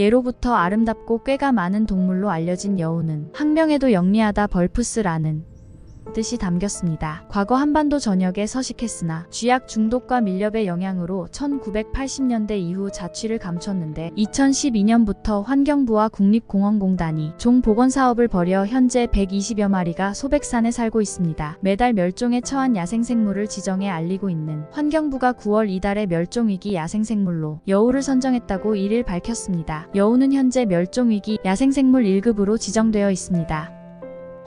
예로부터 아름답고 꾀가 많은 동물로 알려진 여우는 학명에도 영리하다 벌푸스라는 뜻이 담겼습니다. 과거 한반도 전역에 서식했으나 쥐약 중독과 밀렵의 영향으로 1980년대 이후 자취를 감췄는데 2012년부터 환경부와 국립공원공단이 종 복원 사업을 벌여 현재 120여 마리가 소백산에 살고 있습니다. 매달 멸종에 처한 야생생물을 지정해 알리고 있는 환경부가 9월 이달에 멸종위기 야생생물로 여우를 선정했다고 1일 밝혔습니다. 여우는 현재 멸종위기 야생생물 1급으로 지정되어 있습니다.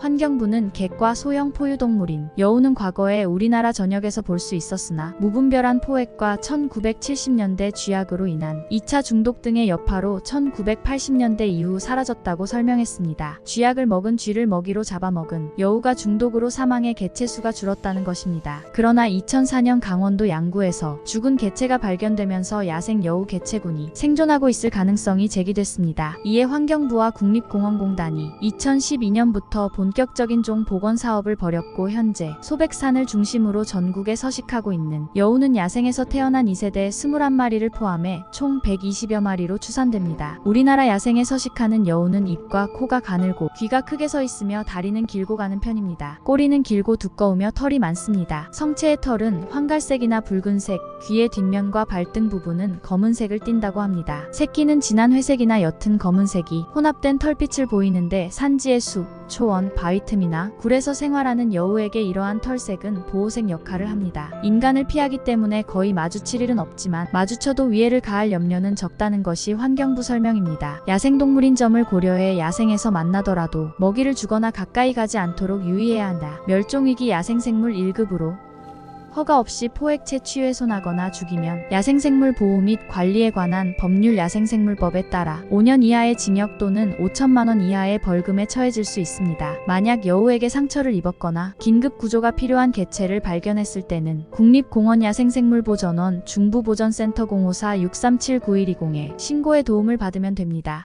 환경부는 객과 소형 포유동물인 여우는 과거에 우리나라 전역에서 볼 수 있었으나 무분별한 포획과 1970년대 쥐약으로 인한 2차 중독 등의 여파로 1980년대 이후 사라졌다고 설명했습니다. 쥐약을 먹은 쥐를 먹이로 잡아먹은 여우가 중독으로 사망해 개체수가 줄었다는 것입니다. 그러나 2004년 강원도 양구에서 죽은 개체가 발견되면서 야생 여우 개체군이 생존하고 있을 가능성이 제기됐습니다. 이에 환경부와 국립공원공단이 2012년부터 본 격적인 종 복원 사업을 벌였고 현재 소백산을 중심으로 전국에 서식하고 있는 여우는 야생에서 태어난 2세대 21마리를 포함해 총 120여 마리로 추산됩니다. 우리나라 야생에 서식하는 여우는 입과 코가 가늘고 귀가 크게 서 있으며 다리는 길고 가는 편입니다. 꼬리는 길고 두꺼우며 털이 많습니다. 성체의 털은 황갈색이나 붉은색, 귀의 뒷면과 발등 부분은 검은색을 띈다고 합니다. 새끼는 진한 회색이나 옅은 검은색이 혼합된 털빛을 보이는데 산지의 숲, 초원, 바위 틈이나 굴에서 생활하는 여우에게 이러한 털색은 보호색 역할을 합니다. 인간을 피하기 때문에 거의 마주칠 일은 없지만 마주쳐도 위해를 가할 염려는 적다는 것이 환경부 설명입니다. 야생동물인 점을 고려해 야생에서 만나더라도 먹이를 주거나 가까이 가지 않도록 유의해야 한다. 멸종위기 야생생물 1급으로 허가 없이 포획 채취 훼손하거나 죽이면 야생생물 보호 및 관리에 관한 법률 야생생물법에 따라 5년 이하의 징역 또는 5천만 원 이하의 벌금에 처해질 수 있습니다. 만약 여우에게 상처를 입었거나 긴급 구조가 필요한 개체를 발견했을 때는 국립공원야생생물보전원 중부보전센터 054-637-9120에 신고의 도움을 받으면 됩니다.